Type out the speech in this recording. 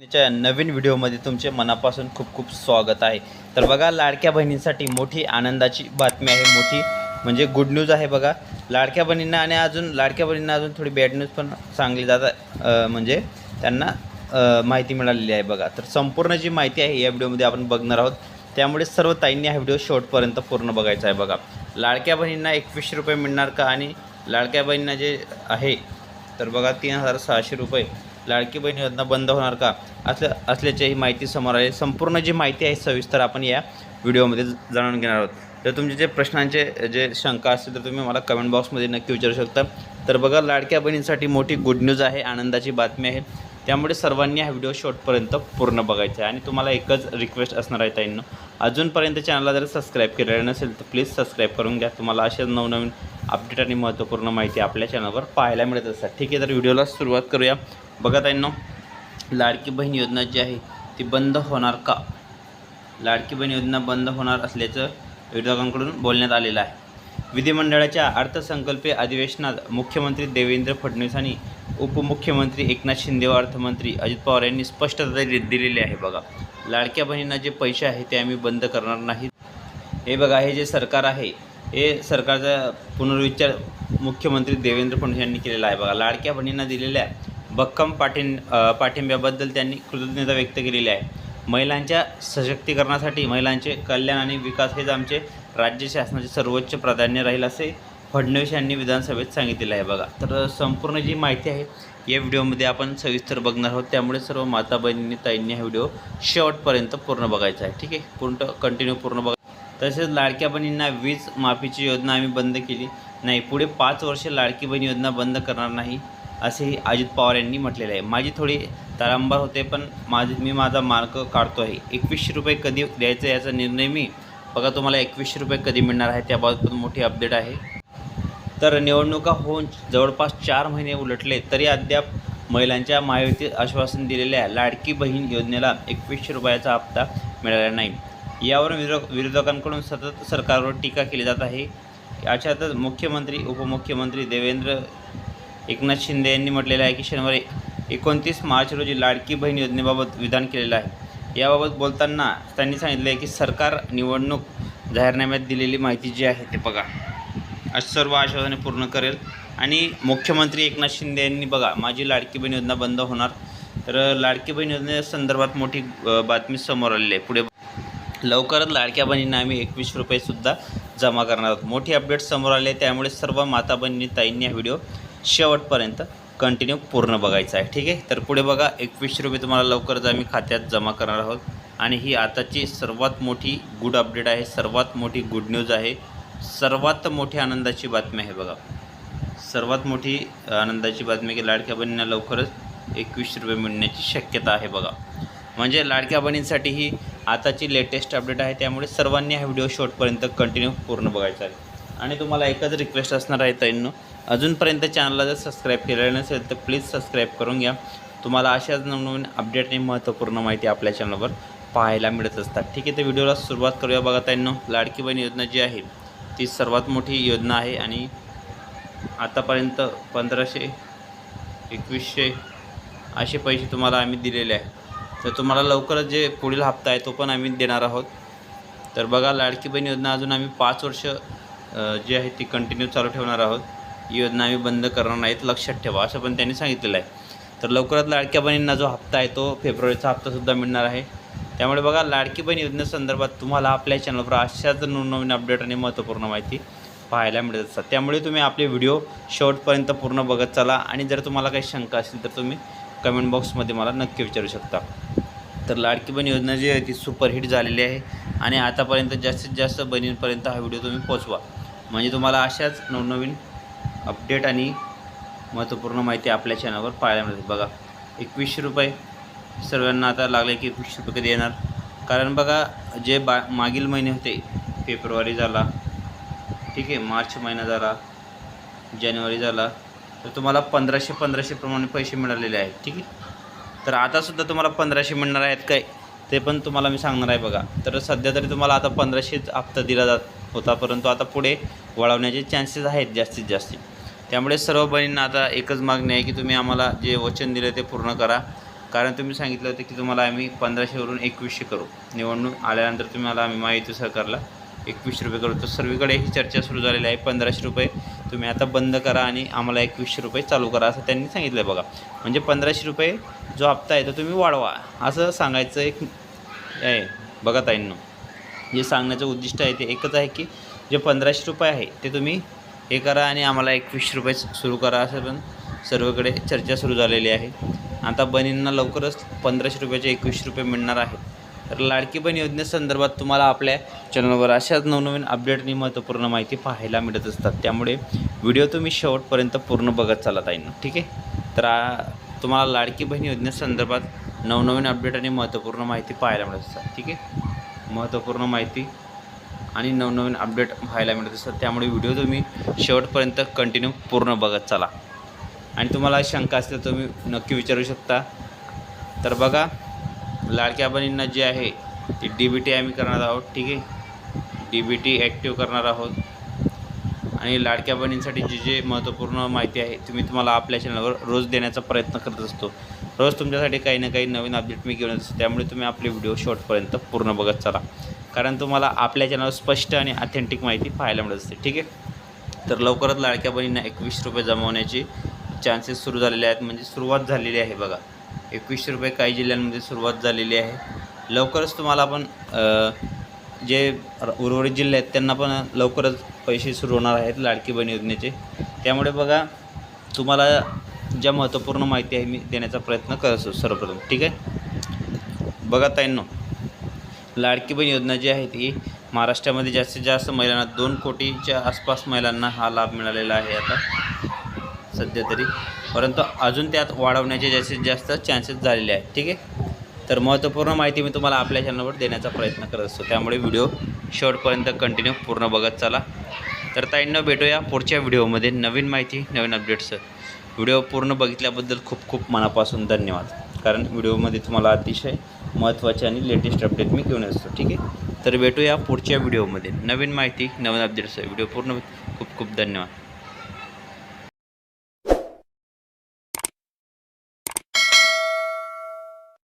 च्या नवीन व्हिडिओमध्ये तुमचे मनापासून खूप खूप स्वागत आहे. तर बघा लाडक्या बहिणींसाठी मोठी आनंदाची बातमी आहे मोठी. म्हणजे गुड न्यूज आहे बघा. लाडक्या बहिणींना आणि अजून लाडक्या बहिणींना अजून थोडी बॅड न्यूज पण सांगली जात म्हणजे त्यांना माहिती मिळालेली आहे बघा. तर संपूर्ण जी माहिती आहे या व्हिडिओमध्ये आपण बघणार आहोत. त्यामुळे सर्व ताईंनी हा व्हिडिओ शेवटपर्यंत पूर्ण बघायचा आहे बघा. लाडक्या बहिणींना एकवीसशे रुपये मिळणार का? आणि लाडक्या बहिणींना जे आहे तर बघा तीन हजार सहाशे रुपये. लाडकी बहीण योजना बंद होणार का? असल्या असल्याची माहिती समोर आली. संपूर्ण जी माहिती आहे सविस्तर आपण या व्हिडिओमध्ये जाणून घेणार आहोत. तर तुमचे जे प्रश्नांचे जे शंका असतील तर तुम्ही मला कमेंट बॉक्समध्ये नक्की विचारू शकता. तर बघा लाडक्या बहिणींसाठी मोठी गुड न्यूज आहे आनंदाची बातमी आहे. त्यामुळे सर्वांनी हा व्हिडिओ शॉर्टपर्यंत पूर्ण बघायचा आहे. आणि तुम्हाला एकच रिक्वेस्ट असणार आहे ताईंना. अजूनपर्यंत चॅनलला जर सबस्क्राईब केलेलं नसेल तर प्लीज सबस्क्राईब करून घ्या. तुम्हाला असेच नवनवीन अपडेट आणि महत्त्वपूर्ण माहिती आपल्या चॅनलवर पाहायला मिळत असतात. ठीक आहे तर व्हिडिओला सुरुवात करूया. बघा ताईंनो लाडकी बहीण योजना जी आहे ती बंद होणार का? लाडकी बहीण योजना बंद होणार असल्याचं विरोधकांकडून बोलण्यात आलेलं आहे. विधिमंडळाच्या अर्थसंकल्पीय अधिवेशनात मुख्यमंत्री देवेंद्र फडणवीस आणि उपमुख्यमंत्री एकनाथ शिंदे व अर्थमंत्री अजित पवार यांनी स्पष्टता दिलेली आहे बघा. लाडक्या बहिणींना जे पैसे आहे ते आम्ही बंद करणार नाहीत हे बघा हे जे सरकार आहे हे सरकारचा पुनर्विचार मुख्यमंत्री देवेंद्र फडणवीस यांनी केलेला आहे. बघा लाडक्या बहिणींना दिलेल्या भक्कम पाठिं पाठिंब्याबद्दल त्यांनी कृतज्ञता व्यक्त केलेली आहे. महिलांच्या सशक्तीकरणासाठी महिलांचे कल्याण आणि विकास हेच आमचे राज्य शासनाचे सर्वोच्च प्राधान्य राहील असे फडणवीस यांनी विधानसभेत सांगितलेलं आहे. बघा तर संपूर्ण जी माहिती आहे या व्हिडिओमध्ये आपण सविस्तर बघणार आहोत. त्यामुळे सर्व माता बहिणींनी ताईंनी हा व्हिडिओ शेवटपर्यंत पूर्ण बघायचा आहे. ठीक आहे? पूर्ण कंटिन्यू पूर्ण बघा. तसेच लाडक्या बहिणींना वीज माफीची योजना आम्ही बंद केली. नाही पुढे पाच वर्षे लाडकी बहीण योजना बंद करणार नाही असेही अजित पवार यांनी म्हटलेले आहे. माझी थोडी तारांबार होते पण माझी मी माझा मार्ग काढतो आहे एकवीसशे रुपये कधी द्यायचं याचा निर्णय मी बघा तुम्हाला एकवीसशे रुपये कधी मिळणार आहे त्याबाबत पण मोठी अपडेट आहे. तर निवडणुका होऊन जवळपास चार महिने उलटले तरी अद्याप महिलांच्या महायुतीत आश्वासन दिलेल्या लाडकी बहीण योजनेला एकवीसशे रुपयाचा हप्ता मिळाला नाही. यावरून विरोध विरोधकांकडून सतत सरकारवर टीका केली जात आहे. अशातच मुख्यमंत्री उपमुख्यमंत्री देवेंद्र एकनाथ शिंदे यांनी म्हटलेलं आहे की शनिवारी एकोणतीस मार्च रोजी लाडकी बहीण योजनेबाबत विधान केलेलं आहे. याबाबत बोलताना त्यांनी सांगितलं आहे की सरकार निवडणूक जाहीरनाम्यात दिलेली माहिती जी आहे ते बघा. अशी सर्व आश्वासने पूर्ण करेल. आणि मुख्यमंत्री एकनाथ शिंदे यांनी बघा माझी लाडकी बहीण योजना बंद होणार. तर लाडकी बहीण योजनेसंदर्भात मोठी बातमी समोर आलेली आहे. पुढे लवकरच लाडक्या बहिणींना आम्ही एकवीस रुपयेसुद्धा जमा करणार आहोत. मोठी अपडेट समोर आले आहे त्यामुळे सर्व माता बहिणी ताईंनी हा व्हिडिओ शेवटपर्यंत कंटिन्यू पूर्ण बघायचा आहे. ठीक आहे? तर पुढे बघा एकवीसशे रुपये तुम्हाला लवकरच आम्ही खात्यात जमा करणार आहोत. आणि ही आताची सर्वात मोठी गुड अपडेट आहे सर्वात मोठी गुड न्यूज आहे. सर्वात मोठी आनंदाची बातमी आहे बघा. सर्वात मोठी आनंदाची बातमी की लाडक्या बहिणींना लवकरच एकवीसशे रुपये मिळण्याची शक्यता आहे बघा. म्हणजे लाडक्या बहिणींसाठी ही आताची लेटेस्ट अपडेट आहे. त्यामुळे सर्वांनी हा व्हिडिओ शॉर्टपर्यंत कंटिन्यू पूर्ण बघायचा आहे. आणि तुम्हाला एकच रिक्वेस्ट असणार आहे ताईंनो अजूनपर्यंत चॅनलला जर सबस्क्राईब केलेलं नसेल तर प्लीज सबस्क्राईब करून घ्या. तुम्हाला अशाच नवनवीन अपडेट आणि महत्त्वपूर्ण माहिती आपल्या चॅनलवर पाहायला मिळत असतात. ठीक आहे तर व्हिडिओला सुरुवात करूया. बघा ताईंनो लाडकी बहीण योजना जी आहे ती सर्वात मोठी योजना आहे आणि आतापर्यंत पंधराशे एकवीसशे असे पैसे तुम्हाला आम्ही दिलेले आहे. तर तुम्हाला लवकरच जे पुढील हप्ता आहे तो पण आम्ही देणार आहोत. तर बघा लाडकी बहीण योजना अजून आम्ही पाच वर्ष जी आहे ती कंटिन्यू चालू ठेवणार आहोत. ही योजना आम्ही बंद करणार नाहीत लक्षात ठेवा असं पण त्यांनी सांगितलेलं आहे. तर लवकरात लाडक्या बहिणींना जो हप्ता आहे तो फेब्रुवारीचा हप्तासुद्धा मिळणार आहे. त्यामुळे बघा लाडकी बहीण योजनेसंदर्भात तुम्हाला आपल्या चॅनलवर अशाच नवनवीन अपडेट आणि महत्त्वपूर्ण माहिती पाहायला मिळत असतात. त्यामुळे तुम्ही आपले व्हिडिओ शेवटपर्यंत पूर्ण बघत चला आणि जर तुम्हाला काही शंका असेल तर तुम्ही कमेंट बॉक्समध्ये मला नक्की विचारू शकता. तर लाडकी बहीण योजना जी आहे ती सुपरहिट झालेली आहे. आणि आतापर्यंत जास्तीत जास्त बहिणींपर्यंत हा व्हिडिओ तुम्ही पोचवा म्हणजे तुम्हाला अशाच नवनवीन अपडेट आणि महत्त्वपूर्ण माहिती आपल्या चॅनलवर पाहायला मिळते. बघा एकवीसशे रुपये सर्वांना आता लागले की एकवीसशे रुपये कधी येणार? कारण बघा जे बा मागील महिने होते फेब्रुवारी झाला ठीक आहे मार्च महिना झाला जानेवारी झाला तर तुम्हाला पंधराशे पंधराशेप्रमाणे पैसे मिळालेले आहेत ठीक आहे? तर आतासुद्धा तुम्हाला पंधराशे मिळणार आहेत काय ते पण तुम्हाला मी सांगणार आहे बघा. तर सध्या तरी तुम्हाला आता पंधराशेच हप्ता दिला जात होता परंतु आता पुढे वळवण्याचे चान्सेस आहेत जास्तीत जास्त. त्यामुळे सर्व बहिणींना आता एकच मागणी आहे की तुम्ही आम्हाला जे वचन दिलं ते पूर्ण करा. कारण तुम्ही सांगितलं होतं की तुम्हाला आम्ही पंधराशेवरून एकवीसशे करू. निवडणूक आल्यानंतर तुम्ही मला आम्ही माहिती सहकारला एकवीसशे रुपये करू. तर सर्वीकडे ही चर्चा सुरू झालेली आहे. पंधराशे रुपये तुम्ही आता बंद करा आणि आम्हाला एकवीसशे रुपये चालू करा असं त्यांनी सांगितलं आहे बघा. म्हणजे पंधराशे रुपये जो हप्ता आहे तो तुम्ही वाढवा. असं सांगायचं एक आहे बघा ताईंनो. जे सांगण्याचं उद्दिष्ट आहे ते एकच आहे की जे पंधराशे रुपये आहे ते तुम्ही हे करा आणि आम्हाला एकवीसशे रुपये सुरू करा असं पण सर्वकडे चर्चा सुरू झालेली आहे. आता बहिणींना लवकरच पंधराशे रुपयाचे एकवीसशे रुपये मिळणार आहेत. तर लाडकी बहीण योजनेसंदर्भात तुम्हाला आपल्या चॅनलवर अशाच नवनवीन अपडेट आणि महत्त्वपूर्ण माहिती पाहायला मिळत असतात. त्यामुळे व्हिडिओ तुम्ही शेवटपर्यंत पूर्ण बघत चालत आहे ना ठीक आहे? तर तुम्हाला लाडकी बहीण योजनेसंदर्भात नवनवीन अपडेट आणि महत्त्वपूर्ण माहिती पाहायला मिळत असतात. ठीक आहे? महत्त्वपूर्ण माहिती आणि नवनवीन अपडेट पाहायला मिळत असतात. त्यामुळे व्हिडिओ तुम्ही शेवटपर्यंत कंटिन्यू पूर्ण बघत चाला. आणि तुम्हाला शंका असल्या तुम्ही नक्की विचारू शकता. तर बघा लाडक्या बहिणींना जे आहे ते डी बी टी आम्ही करणार आहोत ठीक आहे? डी बी टी ॲक्टिव्ह करणार आहोत. आणि लाडक्या बहिणींसाठी जे जे महत्त्वपूर्ण माहिती आहे तुम्ही तुम्हाला आपल्या चॅनलवर रोज देण्याचा प्रयत्न करत असतो. रोज तुमच्यासाठी काही ना काही नवीन अपडेट मी घेऊन असतो. त्यामुळे तुम्ही आपले व्हिडिओ शॉर्टपर्यंत पूर्ण बघत चला. कारण तुम्हाला आपल्या चॅनलवर स्पष्ट आणि ऑथेंटिक माहिती पाहायला मिळत असते ठीक आहे? तर लवकरच लाडक्या बहिणींना एकवीस रुपये जमवण्याचे चान्सेस सुरू झालेले आहेत. म्हणजे सुरुवात झालेली आहे बघा. एकवीसशे रुपये काही जिल्ह्यांमध्ये सुरुवात झालेली आहे. लवकरच तुम्हाला आपण जे उर्वरित जिल्हे आहेत त्यांना पण लवकरच पैसे सुरू होणार आहेत लाडकी बहीण योजनेचे. त्यामुळे बघा तुम्हाला ज्या महत्त्वपूर्ण माहिती आहे मी देण्याचा प्रयत्न करत असतो सर्वप्रथम. ठीक आहे? बघा ताईंनो लाडकी बहीण योजना जी आहे ती महाराष्ट्रामध्ये जास्तीत जास्त महिलांना दोन कोटीच्या आसपास महिलांना हा लाभ मिळालेला आहे आता. सध्या तरी. परंतु अजून त्यात वाढवण्याचे जास्तीत जास्त चान्सेस झालेले आहेत. ठीक आहे? तर महत्त्वपूर्ण माहिती मी तुम्हाला आपल्या चॅनलवर देण्याचा प्रयत्न करत असतो. त्यामुळे व्हिडिओ शेवटपर्यंत कंटिन्यू पूर्ण बघत चला. तर ताईंना भेटूया पुढच्या व्हिडिओमध्ये नवीन माहिती नवीन अपडेट्स व्हिडिओ पूर्ण बघितल्याबद्दल खूप खूप मनापासून धन्यवाद. कारण व्हिडिओमध्ये तुम्हाला अतिशय महत्त्वाचे आणि लेटेस्ट अपडेट मी घेऊन असतो. ठीक आहे? तर भेटूया पुढच्या व्हिडिओमध्ये नवीन माहिती नवीन अपडेट्स व्हिडिओ पूर्ण खूप खूप धन्यवाद.